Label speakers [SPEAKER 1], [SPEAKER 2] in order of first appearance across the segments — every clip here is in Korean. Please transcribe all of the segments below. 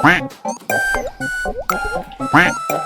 [SPEAKER 1] quack. quack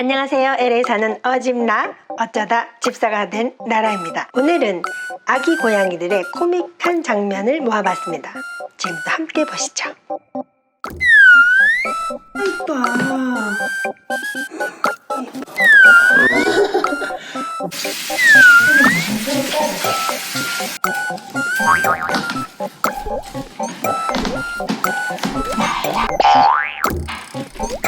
[SPEAKER 2] 안녕하세요. LA 사는 어집나 어쩌다 집사가 된 나라입니다. 오늘은 아기 고양이들의 코믹한 장면을 모아봤습니다. 지금부터 함께 보시죠.
[SPEAKER 1] quack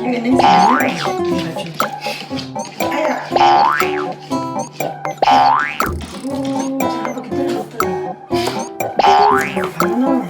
[SPEAKER 2] 이게 냄새 안 나요? 아야. 오, 잘하게 떨어졌더니. 바로 나오네.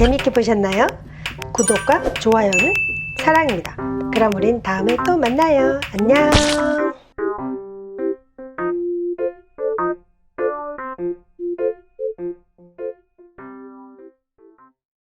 [SPEAKER 2] 재밌게 보셨나요? 구독과 좋아요는 사랑입니다. 그럼 우린 다음에 또 만나요. 안녕.